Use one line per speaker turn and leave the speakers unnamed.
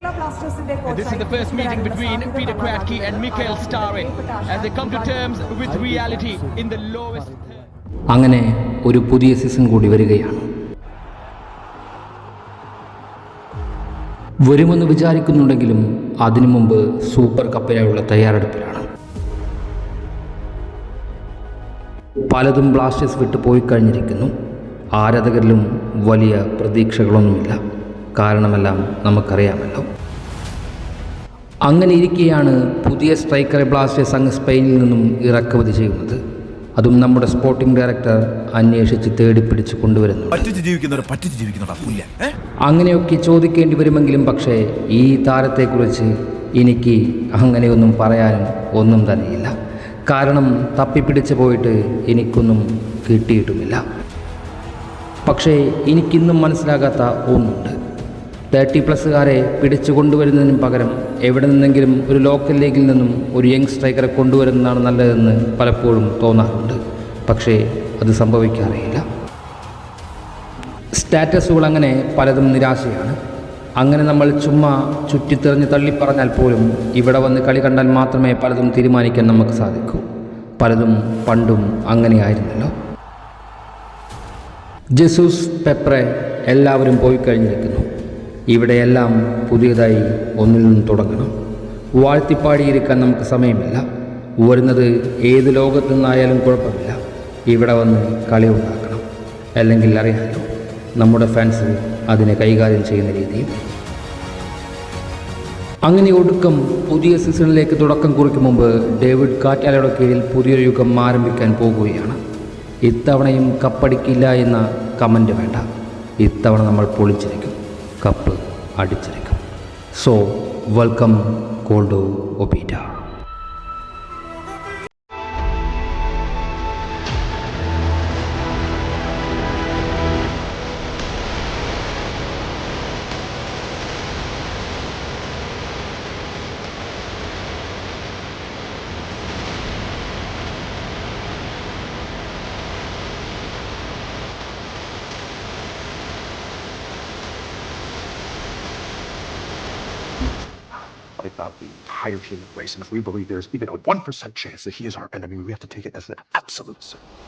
This is the first meeting between Peter Kratky and Mikhail Stare as they come to terms with reality in the lowest.
അങ്ങനെ ഒരു പുതിയ season കൂടി വരികയാണ്. വരുമെന്ന് വിചാരിക്കുന്നുണ്ടെങ്കിലും അതിനു മുമ്പ് സൂപ്പർ കപ്പിനായുള്ള തയ്യാറെടുപ്പിലാണ്. പലതും ബ്ലാസ്റ്റേഴ്സ് വിട്ടു പോയി കഴിഞ്ഞിരിക്കുന്നു ആരാധകരിലും വലിയ പ്രതീക്ഷകളൊന്നുമില്ല. കാരണമെല്ലാം നമുക്കറിയാമല്ലോ. അങ്ങനെ ഇരിക്കെയാണ് പുതിയ സ്ട്രൈക്കറെ ബ്ലാസ്റ്റേഴ്സ് അങ്ങ് സ്പെയിനിൽ നിന്നും ഇറക്കുമതി ചെയ്യുന്നത്. അതും നമ്മുടെ സ്പോർട്ടിംഗ് ഡയറക്ടർ അന്വേഷിച്ച് തേടിപ്പിടിച്ച് കൊണ്ടുവരുന്നു അങ്ങനെയൊക്കെ ചോദിക്കേണ്ടി വരുമെങ്കിലും പക്ഷേ ഈ താരത്തെക്കുറിച്ച് എനിക്ക് അങ്ങനെയൊന്നും പറയാനും ഒന്നും തന്നെയില്ല. കാരണം തപ്പിപ്പിടിച്ച് പോയിട്ട് എനിക്കൊന്നും കിട്ടിയിട്ടുമില്ല. പക്ഷേ എനിക്കിന്നും മനസ്സിലാകാത്ത ഒന്നുണ്ട്. തേർട്ടി പ്ലസ്സുകാരെ പിടിച്ചു കൊണ്ടുവരുന്നതിന് പകരം എവിടെ നിന്നെങ്കിലും ഒരു ലോക്കൽ ലീഗിൽ നിന്നും ഒരു യങ് സ്ട്രൈക്കറെ കൊണ്ടുവരുന്നതാണ് നല്ലതെന്ന് പലപ്പോഴും തോന്നാറുണ്ട്. പക്ഷേ അത് സംഭവിക്കാറില്ല സ്റ്റാറ്റസുകൾ അങ്ങനെ പലതും നിരാശയാണ്. അങ്ങനെ നമ്മൾ ചുമ്മാ ചുറ്റിത്തെറിഞ്ഞ് തള്ളിപ്പറഞ്ഞാൽ പോലും ഇവിടെ വന്ന് കളി കണ്ടാൽ മാത്രമേ പലതും തീരുമാനിക്കാൻ നമുക്ക് സാധിക്കൂ. പലതും പണ്ടും അങ്ങനെയായിരുന്നല്ലോ. ജസൂസ് പെപ്രെ എല്ലാവരും പോയി കഴിഞ്ഞിരിക്കുന്നു. ഇവിടെയെല്ലാം പുതിയതായി ഒന്നിൽ നിന്ന് തുടങ്ങണം. വാഴ്ത്തിപ്പാടിയിരിക്കാൻ നമുക്ക് സമയമില്ല. വരുന്നത് ഏത് ലോകത്തു നിന്നായാലും കുഴപ്പമില്ല. ഇവിടെ വന്ന് കളി ഉണ്ടാക്കണം. അല്ലെങ്കിൽ അറിയാമല്ലോ നമ്മുടെ ഫാൻസ് അതിനെ കൈകാര്യം ചെയ്യുന്ന രീതിയും അങ്ങനെ ഒടുക്കം പുതിയ സീസണിലേക്ക് തുടക്കം കുറിക്കും മുമ്പ് ഡേവിഡ് കാറ്റാലയുടെ കീഴിൽ പുതിയൊരു യുഗം ആരംഭിക്കാൻ പോകുകയാണ്. ഇത്തവണയും കപ്പടിക്കില്ല എന്ന കമന്റ് വേണ്ട. ഇത്തവണ നമ്മൾ പൊളിച്ചിരിക്കും. കപ്പ് അടിച്ചിരിക്കും. സോ വെൽക്കം കോൾഡോ ഒബീറ്റ
about the entire human race. And if we believe there's even a 1% chance that he is our enemy, we have to take it as an absolute certainty.